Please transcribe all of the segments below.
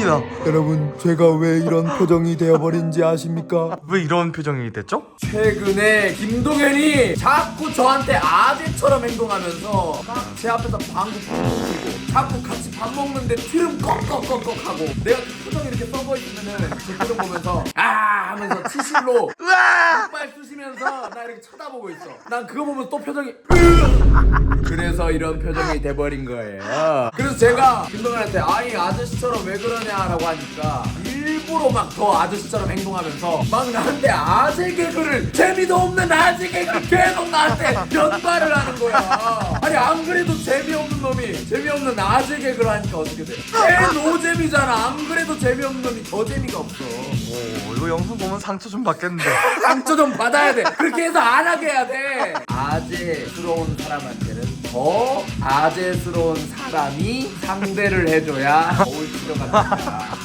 찐이다. 여러분 제가 왜 이런 표정이 되어버린지 아십니까? 왜 이런 표정이 됐죠? 최근에 김동현이 자꾸 저한테 아재처럼 행동하면서 막 제 앞에서 방구 푸시고 자꾸 같이 밥 먹는데 트름 꺽꺽꺽꺽 하고 내가 그 표정 이렇게 써고 있으면은 제 표정 보면서 아 하면서 치실로 이빨 쑤시면서 나 이렇게 쳐다보고 있어 난 그거 보면 또 표정이 으 그래서 이런 표정이 돼버린 거예요 그래서 제가 김동현한테 아니 아저씨처럼 왜 그러냐 라고 하니까 일부러 막 더 아저씨처럼 행동하면서 막 나한테 아재 개그를 재미도 없는 아재 개그 계속 나한테 연발을 하는 거야 아니 안 그래도 재미없는 놈이 재미없는 아재 개그를 하니까 어떻게 돼? 개 노잼이잖아 안 그래도 재미없는 놈이 더 재미가 없어 오 이거 영상 보면 상처 좀 받겠는데. 상처 좀 받아야 돼. 그렇게 해서 안 하게 해야 돼. 아재스러운 사람한테는 더 아재스러운 사람이 상대를 해줘야 거울 치료가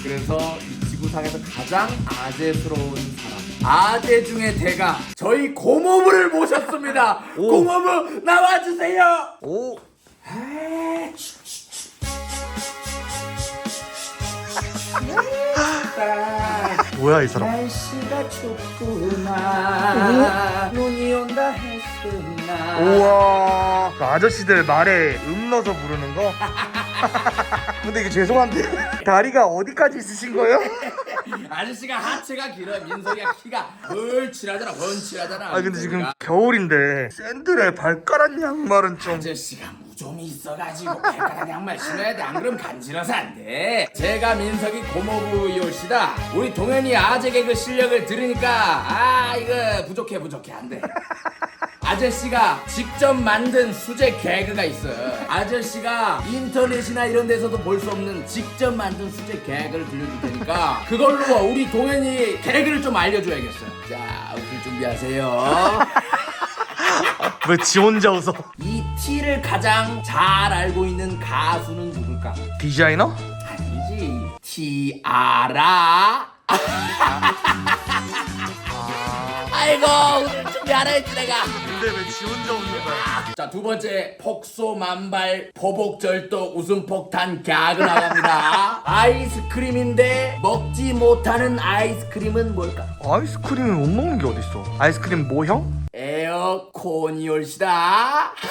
그래서 이 지구상에서 가장 아재스러운 사람. 아재 중에 대가 저희 고모부를 모셨습니다. 고모부 나와주세요. 오. 뭐야 이 사람? 날씨가 춥구나 눈이 온다 했으나 우와 그 아저씨들 말에 음 넣어서 부르는 거? 근데 이게 죄송한데 다리가 어디까지 있으신 거예요? 아저씨가 하체가 길어 민석이가 키가 헐칠하잖아 훤칠하잖아. 아 근데 지금 겨울인데 샌들에 발가락 양말은 좀 아저씨가 무좀이 있어가지고 발가락 양말 신어야 돼. 안 그러면 간지러서 안돼. 제가 민석이 고모부 요시다. 우리 동현이 아재 개그 실력을 들으니까 아 이거 부족해 부족해. 안돼 아저씨가 직접 만든 수제 개그가 있어요. 아저씨가 인터넷이나 이런 데서도 볼 수 없는 직접 만든 수제 개그를 들려줄 테니까 그걸로 우리 동현이 개그를 좀 알려줘야겠어요. 자, 웃길 준비하세요. 왜 지 혼자 웃어? 이 티를 가장 잘 알고 있는 가수는 누굴까? 디자이너? 아니지. 티 알아? 아이고 오늘 준비 안 했지 내가. 왜 지 혼자 웃는 거야? 자, 두 번째 폭소 만발 보복절도 웃음폭탄 개그 나갑니다. 아이스크림인데 먹지 못하는 아이스크림은 뭘까? 아이스크림을 못 먹는 게 어딨어 아이스크림 모형? 에어컨이 올시다.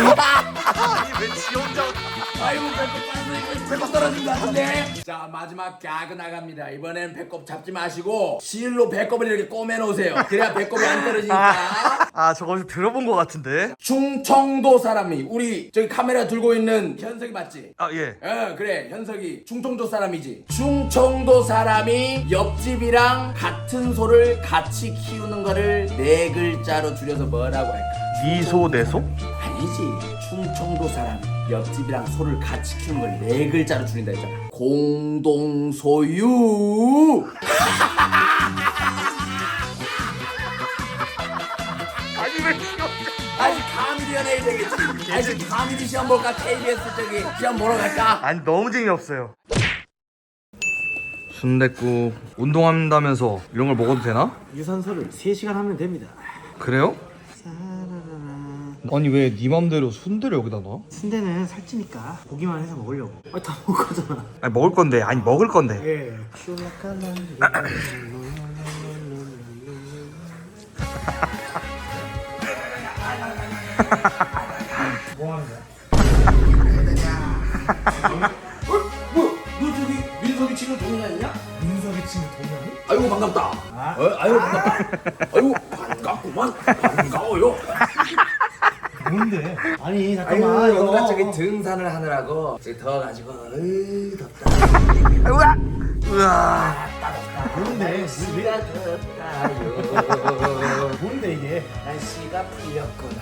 아니 왜 지 혼자 웃어 아이고 배꼽 빠지고 배꼽 떨어진 것 같은데. 자 마지막 개그 나갑니다. 이번엔 배꼽 잡지 마시고 실로 배꼽을 이렇게 꼬매 놓으세요. 그래야 배꼽이 안 떨어지니까. 아 저거 어디서 들어본 것 같은데 충청도 사람이 우리 저기 카메라 들고 있는 현석이 맞지? 아예 어 그래 현석이 충청도 사람이지 충청도 사람이 옆집이랑 같은 소를 같이 키우는 거를 네 글자로 줄여서 뭐라고 할까 니소 내소? 아니지 충청도 사람이 옆집이랑 소를 같이 키우는 걸 네 글자로 줄인다 했잖아 공동 소유 아니 연예인 되겠지 아직 가미디 시험 볼까 KBS 저기 시험 보러 갈까 아니 너무 재미없어요 순댓국 운동한다면서 이런 걸 먹어도 되나? 유산소를 3시간 하면 됩니다. 그래요? 아니 왜 네 맘대로 순대를 여기다 넣어? 순대는 살찌니까 보기만 해서 먹으려고. 아, 다 먹을 거잖아. 아니 먹을 건데 아니 먹을 건데 예. 뭐 저기 더워가지고 으 덥다. 우와 우와 뭔데? 왜- 날씨가 덥다요. 뭔데 이게? 날씨가 풀렸구나.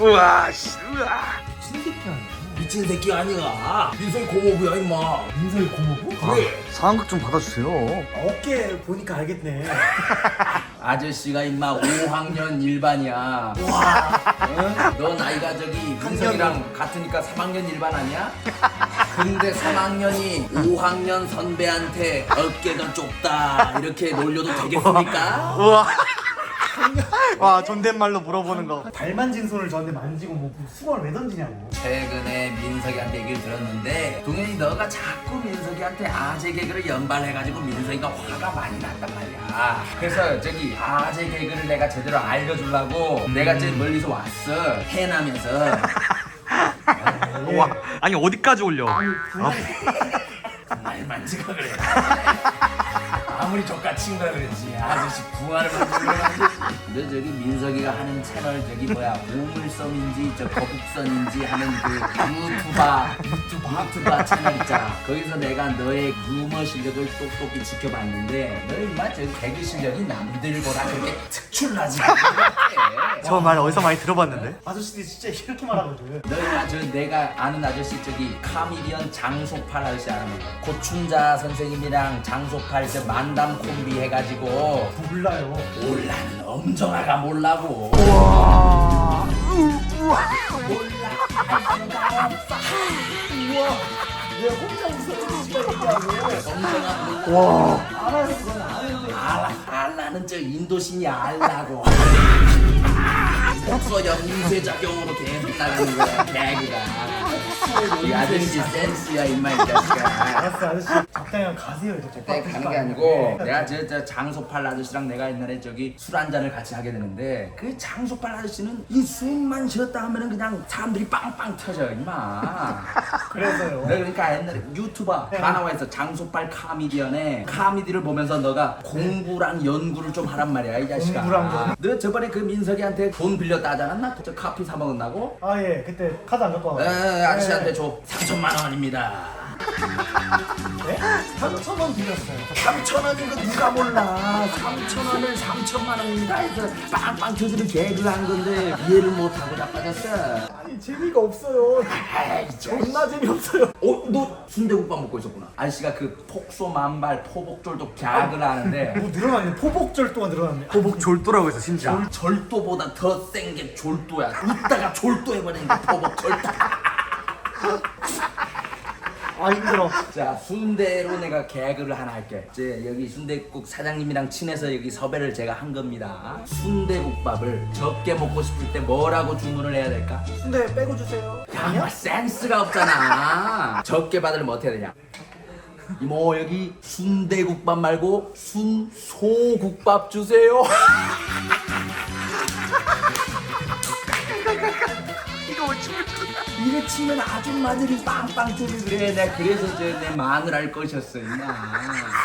우와 씨 우와 미친 새끼 아니야? 미친 새끼 아니야. 민석이 고모부야 임마. 민석이 고모부? 그래. 상황극 좀 받아주세요 어깨 보니까 알겠네. 아저씨가 임마 5학년 일반이야. 응? 너 나이가 저기 민석이랑 같으니까 3학년 일반 아니야? 근데 3학년이 5학년 선배한테 어깨가 좁다 이렇게 놀려도 되겠습니까? 우와 와 존댓말로 물어보는 거. 발 만진 손을 저한테 만지고 뭐 수건을 왜 던지냐고. 최근에 민석이한테 얘기를 들었는데 동현이 너가 자꾸 민석이한테 아재 개그를 연발해가지고 민석이가 화가 많이 났단 말이야. 그래서 저기 아재 개그를 내가 제대로 알려주려고 내가 제일 멀리서 왔어. 해나면서. 와 아니 어디까지 올려? 날 만지가 그래 아무리 족같이 거라 그랬지. 아저씨 부활을 만지지 너 저기 민석이가 하는 채널 저기 뭐야 우물섬인지 저 거북선인지 하는 그 유튜버 유튜버 유튜버 채널 있잖아. 거기서 내가 너의 유머 실력을 똑똑히 지켜봤는데 너 인마 저 개그 실력이 남들보다 그렇게 특출나지 않아. 저말 어디서 많이 들어봤는데? 아저씨들이 진짜 이렇게 말하거든. 너 인마 저 내가 아는 아저씨 저기 카미디언 장소팔 아저씨 아는 거 고춘자 선생님이랑 장소팔 저 만담 콤비 해가지고. 몰라요. 몰라는 엄정아가 몰라고. 와왜 혼자 웃어? 씨발 얘기하고 엄정아 몰라 와. 알아요 그건 아는데 알라 알라는 저 인도신이 알라고. 독서역 인쇄작용으로 계속 나가는 거야 개그가 이 아저씨 센스야 임마 이 자식아 알았어 아저씨. 적당히 가세요. 이제 그때 가는 게 아니고 내가 저, 저 장소팔 아저씨랑 내가 옛날에 저기 술 한 잔을 같이 하게 되는데 그 장소팔 아저씨는 이 숨만 쉬었다 하면은 그냥 사람들이 빵빵 터져 임마. 그래서요? 내가 그러니까 옛날에 유튜버 다 나와 있어. 장소팔 카미디언에 카미디를 보면서 너가 공부랑 연구를 좀 하란 말이야 이 자식아. 공부랑 연구? 너 저번에 그 민석이한테 돈 빌렸다 하지 않았나? 저 커피 사 먹었나고? 아 예. 그때 카드 안 갖고 에 와요 아저씨 한테 줘. 3천만 원입니다. 네? 3천 원 빌렸어요. 3천 원인 거 누가 몰라. 3천 원을 3천만 원입니다. 해서 빵빵 터지는 개그를 한 건데 이해를 못하고 자빠졌어. 아니 재미가 없어요. 아이 존나 재미없어요. 어? 너 순대국밥 먹고 있었구나. 아저씨가 그 폭소 만발 포복절도 갸그를 하는데. 뭐 늘어나네. 포복절도가 늘어났네. 호복 졸도라고 했어 진짜. 졸, 절도보다 더 센 게 졸도야. 웃다가 졸도 해버리는 게 포복절도 아 힘들어 자 순대로 내가 개그를 하나 할게 이제 여기 순대국 사장님이랑 친해서 여기 섭외를 제가 한 겁니다 순대국밥을 적게 먹고 싶을 때 뭐라고 주문을 해야 될까? 순대 빼고 주세요 야, 뭐 센스가 없잖아. 적게 받으면 어떻게 되냐? 이모 여기 순대국밥 말고 순소국밥 주세요. 치면 아줌마들이 빵빵 뜨지 그래. 내가 그래서 저내 마늘 할 것이었어, 임마.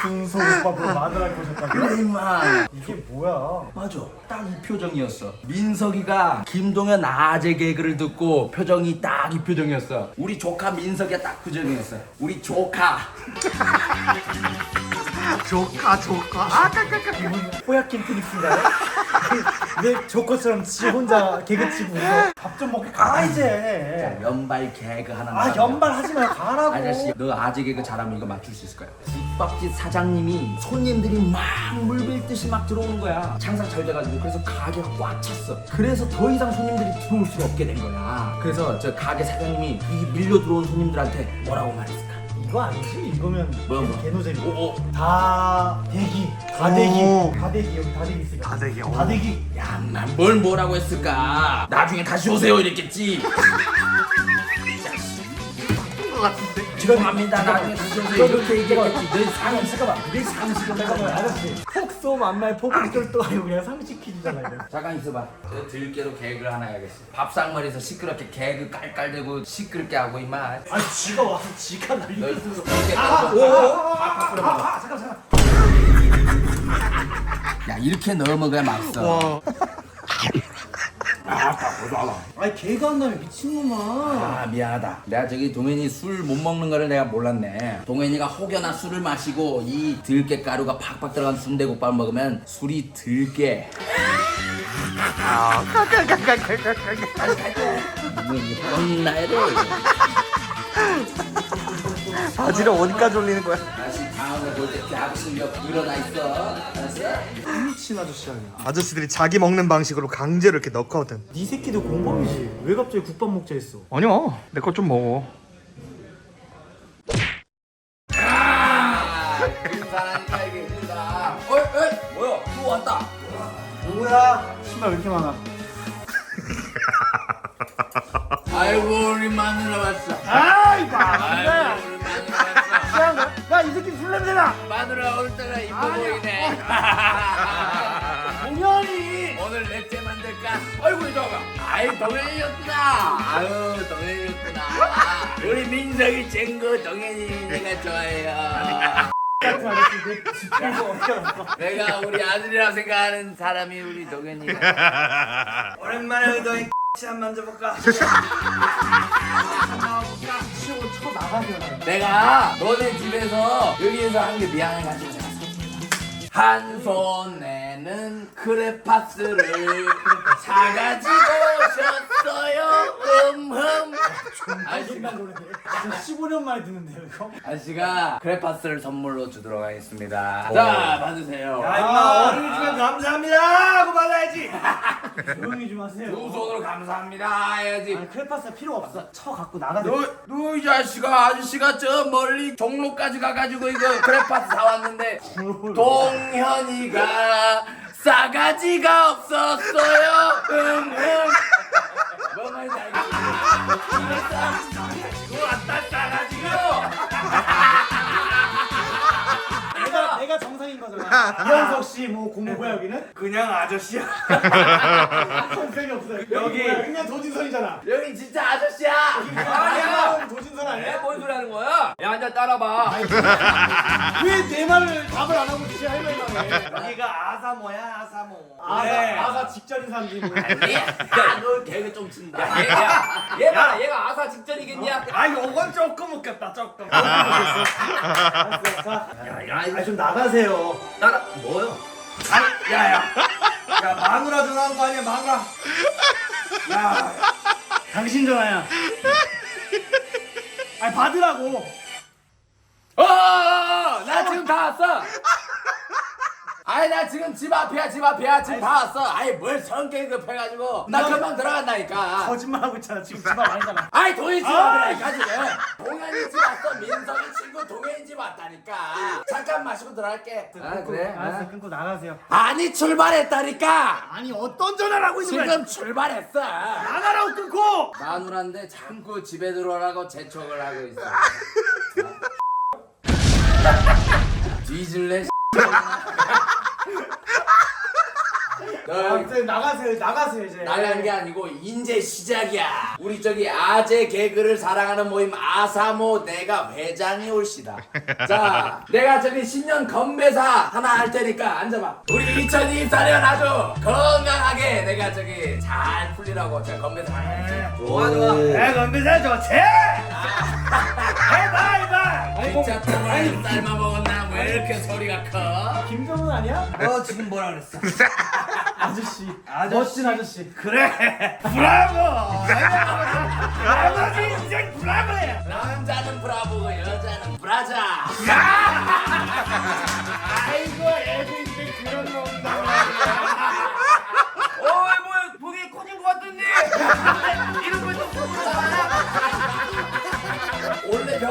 순소국밥으로 마늘 할 거셨다고 그래, 임마. 이게 뭐야 맞아. 딱 이 표정이었어. 민석이가 김동현 아재 개그를 듣고 표정이 딱 이 표정이었어. 우리 조카 민석이가 딱그 표정이었어. 우리 조카. 조카 조카 아 까까까 기분 호야킨 피닉스인가요? 왜 조커처럼 지 혼자 개그치고 밥 좀 먹고 가 이제. 연발 개그 하나. 아. 연발 하지 말고 가라고. 아저씨 너 아재 개그 잘하면 이거 맞출 수 있을 거야. 국밥집 사장님이 손님들이 막 물밀듯이 막 들어오는 거야. 장사 잘 돼가지고 그래서 가게가 꽉 찼어. 그래서 더 이상 손님들이 들어올 수가 없게 된 거야. 그래서 저 가게 사장님이 이 밀려 들어온 손님들한테 뭐라고 말했을까 이거 아니지? 이거면 뭐야, 뭐야? 개노잼이 오 오. 다 대기. 다대기. 오. 다대기. 여기 다대기 있으니까. 다대기, 오. 다대기. 야 난 뭘 뭐라고 했을까? 나중에 다시 오세요 이랬겠지. 것 같은데 죄송합니다 나중에 다시 오세요 이렇게 얘기했겠지 너 아니 상식 잠깐만 내 상식을 잠깐만 가지고 아저씨 폭소 만말 포복절도 아니고 그냥 상식 퀴즈잖아 이거 잠깐 있어봐. 저 들깨로 개그를 하나 해야겠어. 밥상머리에서 시끄럽게 개그 깔깔대고 시끄럽게 하고 임마. 아니 지가 와서 지가 너 날리고 스스로 들깨 아, 깔고. 아, 잠깐 잠깐 야 이렇게 넣어 먹어야 맛있어. 와 아니 개가 한 다음에 미친놈아 아 미안하다. 내가 저기 동현이 술 못 먹는 거를 내가 몰랐네. 동현이가 혹여나 술을 마시고 이 들깨 가루가 팍팍 들어간 순대국밥 먹으면 술이 들깨. 다시 갈게. 이거 이거 뻔나야 돼. 바지를 어디까지 올리는 거야 다시 다음에 볼때 대학 실력 일어나 있어. 알았어? 미친 아저씨 아니야 아저씨들이 자기 먹는 방식으로 강제로 이렇게 넣거든 네 새끼도 공범이지 왜 갑자기 국밥 먹자 했어 아니야 내 거 좀 먹어 아, 그 사람이니까 이게 힘들다. 어이, 어이, 뭐야? 또 왔다. 뭐야 신발 왜 이렇게 많아? 아이고 우리 마누라 왔어 아이 봐. 아이고 우리 마누라 왔어 야 이 새끼 술 냄새나. 마누라 오늘따라 이뻐 보이네. 동현이. 오늘 넷째 만들까? 아이고 이거 봐. 아이 동현이였구나. 아유 동현이였구나. 우리 민석이 쨍거 동현이 내가 좋아해요. 같은 아저씨 내 집에서 어떻게 알았어? 내가 우리 아들이라 생각하는 사람이 우리 동현이가 오랜만에 너 희한 만져볼까? 치고 쳐 나가면 내가 너네 집에서 여기에서 한 게 미안해가지고 내가. 선물을 한 손에 는 크레파스를 사가지고 오셨어요 음흠 아저씨가, 옛날 노래네. 진짜 15년 만에 듣는데요 이거? 아저씨가 크레파스를 선물로 주도록 하겠습니다 자 받으세요 야 임마 어린이 주면 감사합니다 하고 받아야지. 조용히 좀 하세요. 두 손으로 감사합니다 해야지 아니 크레파스 필요 없어. 쳐 갖고 나가자. 너, 너 이 자식아 아저씨가 저 멀리 종로까지 가가지고 이거 크레파스 사왔는데 동현이가 싸가지가 없었어요 응응 뭐 말인지 알겠지? 이현석 씨 뭐 고모 뭐야 여기는? 그냥 아저씨야. 선생이 없어요. 여기. 뭐야, 그냥 도진선이잖아. 여기 진짜 아저씨야 아니야. 도진선 에? 아니야? 뭔 소리 하는 거야? 야, 앉아 따라봐. 왜 내 말을 답을 안 하고 진짜 할 말만 해? 여기가 아사모야 아사모. 아사 네. 아사 직전인 사람들이 뭐. 야너 개그 좀 친다 야, 얘, 얘 봐라. 얘가 아사 직전이겠냐? 아 요건 조금 웃겼다 조금. 알았어. 자, 야, 좀 나가세요. 따라, 뭐요? 아니, 야, 야. 야, 마누라 전화한 거 아니야, 마누라. 야, 당신 전화야. 아니 받으라고. 어나 지금 다 왔어 아이 나 지금 집 앞이야 집 앞이야. 지금 다 왔어. 아이 뭘 성격이 급해가지고. 나 금방 들어간다니까. 거짓말하고 있잖아. 지금 집안 아니잖아. 아이 동현이 집 아, 앞이라니까 지금. 동현이 집 왔어. 민석이 친구 동현이 집 왔다니까. 잠깐 마시고 들어갈게. 아 그래? 알았어. 끊고 나가세요. 아니 출발했다니까. 아니 어떤 전화를 하고 있는 거야? 지금 출발했어. 나가라고 끊고. 마누라인데 자꾸 집에 들어오라고 재촉을 하고 있어. 뒤질래 아무튼 나가세요. 나가세요 이제. 나가는 게 아니고 인제 시작이야. 우리 저기 아재 개그를 사랑하는 모임 아사모 내가 회장이 올시다. 자, 내가 저기 신년 건배사 하나 할 테니까 앉아봐. 우리 2024년 아주 건강하게 내가 저기 잘 풀리라고 제가 건배사 할게. 좋아, 좋아. 야, 건배사 좋지? 해봐, 해봐. 진짜 똥을 삶아 먹었나? 왜 이렇게 소리가 커? 김정은 아니야? 너 지금 뭐라 그랬어? 아저씨. 아저씨. 멋진 아저씨. 그래, 브라보. 아버지 인생 브라보야. 남자는 브라보고 여자는 브라자.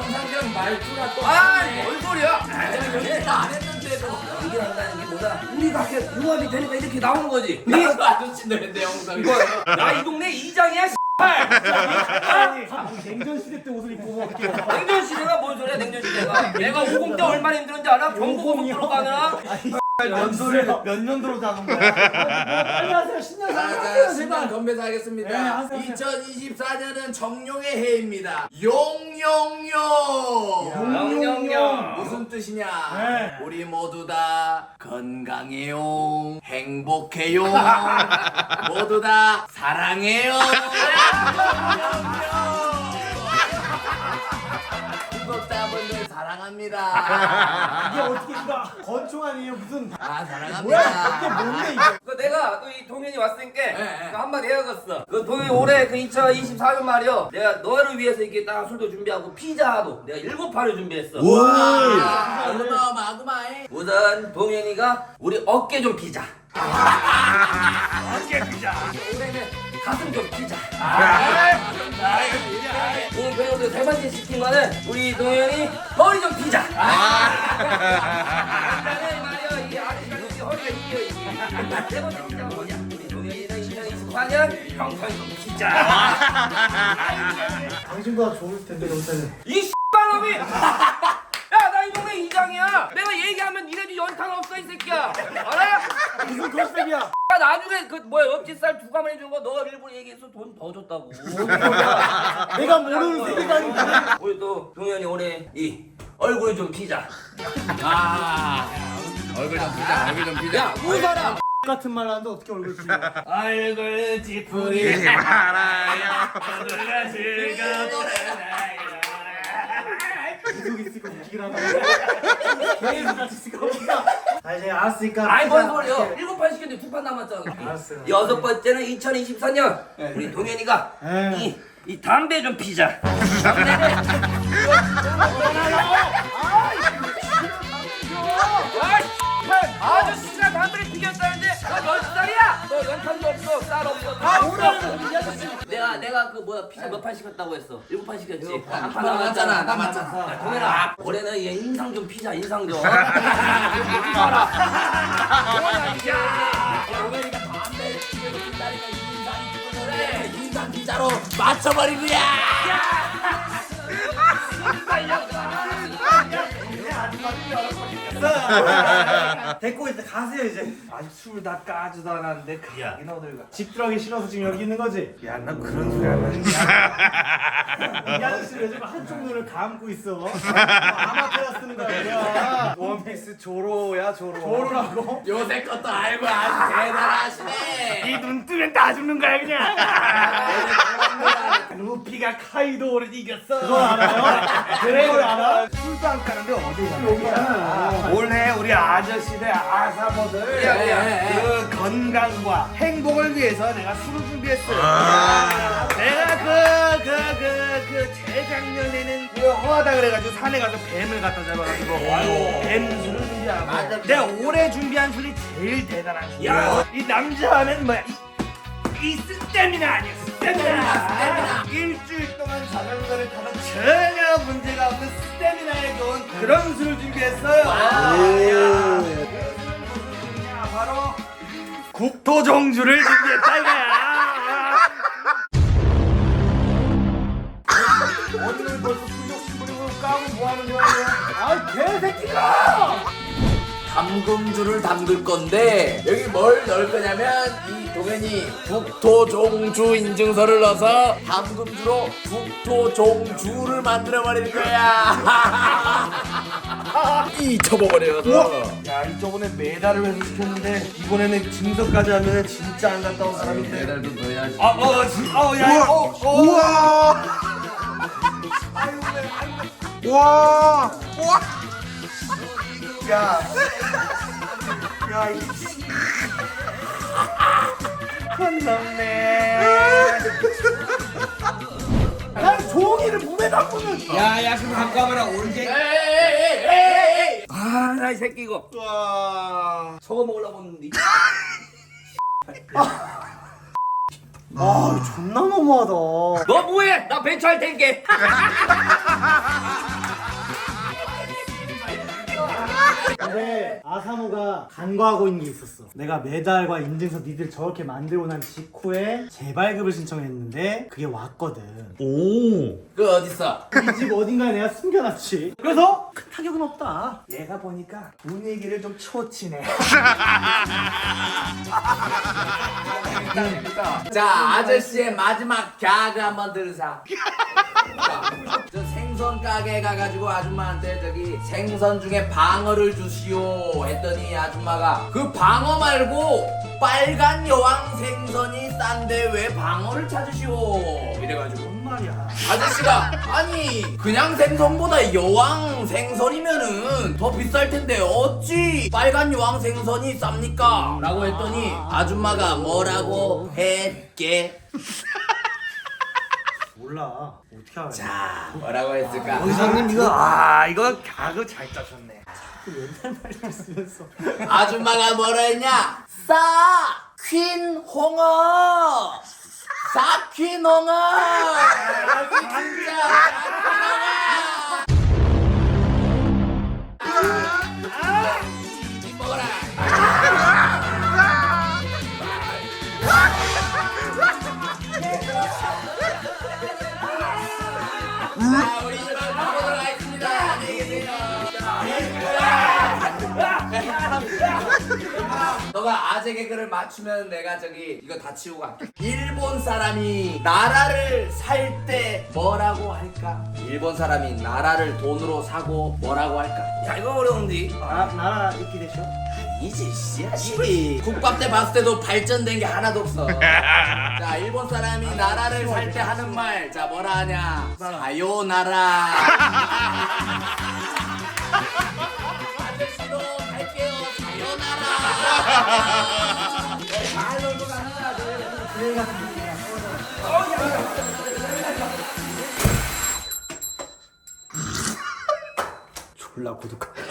병상이랑 말투가 또. 아, 뭔 소리야? 내가 연습도 안 했는데도. 이게 한다는 게 뭐다? 우리 밖에 융합이 되니까 이렇게 나오는 거지. 나도 아저씨인데 내 영상이. 야, 이 동네 이장이야, 씨. 아니 냉전 시대 때 옷을 입고 뭐 이렇게. 냉전 시대가 뭔 소리야, 냉전 시대가? 내가 50때 얼마나 힘들었는지 알아? 경고 못 들어가느라? 연소를 몇 년도로 잡은 거야? 빨리 하세요. 신년 하세요 제발. 건배사 하겠습니다. 네, 하세요. 2024년은 정룡의 해입니다. 용용용. 용용용. 무슨 뜻이냐? 네. 우리 모두 다 건강해요. 행복해요. 모두 다 사랑해요. 구독자 사랑합니다. 이게 어떻게 이거 건총 아니에요 무슨? 아, 뭐야? 사랑합니다. 이게 뭔데 이게? 그 내가 또 이 동현이 왔으니까 네. 그 한마디 해야겠어. 그 동현이 올해 그 2024년 말이요. 내가 너를 위해서 이렇게 딱 술도 준비하고 피자도 내가 일곱 판을 준비했어. 와, 어마어마하구만. 우선 동현이가 우리 어깨 좀 피자. 어깨 피자. 올해는 가슴 좀. 아, 오늘 배우들 세 번째 시킨 거는 우리 동현이 허리 좀 피자. 일단은 말이야 이 아저씨가 여기 허리가 이겨 이게. 세 번째 시킨 건 뭐냐? 우리 동현이 2024년 평평 피자. 당신보다 좋을 텐데 요새는. 이 씨발놈이! 내가 얘기하면 니네도 연탄 없어 이 새끼야. 알아? 무슨 걸색이야? 야, 나중에 그 뭐야 옆집살 두 가만 해준 거 너가 일부러 얘기해서 돈 더 줬다고. 내가 모르는 세계관인데. 우리 또 동현이 올해 이 얼굴 좀 피자. 얼굴 좀 피자 얼굴 좀 피자 야, 웃어라. 같은 말 하는데 어떻게 얼굴 지어? 얼굴 찌푸리 말아요. 계속 있으니까 웃기긴 하다. 계속 같이 있으니까 웃기다. 아 이제 알았으니까. 아이 뭔. 소리야? 일곱 판 시켰는데 두 판 남았잖아. 알았어요. 여섯 번째는 2024년 우리 동현이가 네. 이, 이 담배 좀 피자. 아저씨가 담배를? 너 연탄도 없어, 쌀 없어, 다 없어. 내가 내가 그 뭐야 피자 몇 판 시켰다고 했어? 일곱 판 시켰지. 한판 남았잖아, 남았잖아. 동현아, 올해는 얘 인상 좀 피자, 인상 좀. 동현아, 피자. 동현이가 담배를 피우고 핀다니까 인상이 그래. 인상 피자로 맞춰버린 거야. 데리고 이제 가세요 이제. 아직 술 다 까지도 않았는데 가긴 어딜 가. 집 들어가기 싫어서 지금 여기 있는 거지? 야, 나 그런 소리 안 하는데. 이 아저씨 요즘 한쪽 눈을 감고 있어. 아마테라 쓰는 거야? 원피스 조로야 조로. 조로라고? 요새 것도 알고 아주 대단하시네. 이눈 뜨면 다 죽는 거야 그냥. 루피가 카이도를 이겼어. 그걸 알아요? 그래 그걸 알아? 술도 안 까는데 어디 가냐? 올해 우리 아저씨들 아사모들 그 건강과 행복을 위해서 내가 술을 준비했어요. 내가 그 그 그 그 재작년에는 그 허하다 그래가지고 산에 가서 뱀을 갖다 잡아가지고 뱀 술을 준비하고 내가 올해 준비한 술이 제일 대단한 술이야. 이 남자는 뭐야? 이, 이 스태미나 아니야 스태미나. 일주일 동안 자전거를 타도 전혀 문제가 없는 스태미나에 좋은 그런 술을 준비했어요. 그 술은 무슨 술이냐? 바로 국토종주를 준비했다 이거야. 오늘 벌써 수족식 부리고 까고 뭐하는 거야? 아 개새끼가! 담금주를 담글 건데 여기 뭘 넣을 거냐면 이 동현이 국토종주 인증서를 넣어서 담금주로 국토종주를 만들어 버릴 거야. 이 접어버려서. 야, 이 저번에 메달을 회수 시켰는데 이번에는 증서까지 하면 진짜 안 갔다 온 사람인데. 메달도 넣어야지. 아, 어, 진, 어, 야, 야, 어, 어. 우와. 와, 와. 야, 야, 이. 한 넘네. 난 종이를 몸에 담그는. 야 야 그럼 갖고 와봐라 언제? 아, 나 이 새끼 이거 와. 저거 먹으려고 했는데. 아 존나 너무하다. 너 뭐해? 나 벤처 할 텐게. 근데 아사모가 간과하고 있는 게 있었어. 내가 메달과 인증서 니들 저렇게 만들고 난 직후에 재발급을 신청했는데 그게 왔거든. 그 어딨어? 이 집 어딘가에 내가 숨겨놨지. 그래서 큰 타격은 없다. 얘가 보니까 분위기를 좀 초치네. 자 아저씨의 마지막 갸그 한번 들으사. 자, 저 생선 가게 가가지고 아줌마한테 저기 생선 중에 방어를 주시오 했더니 아줌마가 그 방어 말고 빨간 여왕 생선이 싼데 왜 방어를 찾으시오 이래가지고 뭔 말이야. 아저씨가 아니 그냥 생선보다 여왕 생선이면은 더 비쌀 텐데 어찌 빨간 여왕 생선이 쌉니까? 라고 했더니 아줌마가 뭐라고 했게 몰라. 어떻게 알아? 자 뭐라고 했을까? 의사님 이거 아 이거 가그 잘 짜셨네. 옛날 말을 쓰면서. 아줌마가 뭐라 했냐? 싸! 퀸 홍어! 싸 퀸 홍어! 진짜 싸 퀸 홍어! 너가 아재 개그를 맞추면 내가 저기 이거 다 치우고 갈게. 일본 사람이 나라를 살 때 뭐라고 할까? 일본 사람이 나라를 돈으로 사고 뭐라고 할까? 야 이거 어려운데. 나, 나라 있기 되쇼? 이제 씨앗이 국밥 때 봤을 때도 발전된 게 하나도 없어. 자, 일본 사람이 나라를 살 때 하는 말, 자 뭐라 하냐? 사요나라. 졸라 고독하다.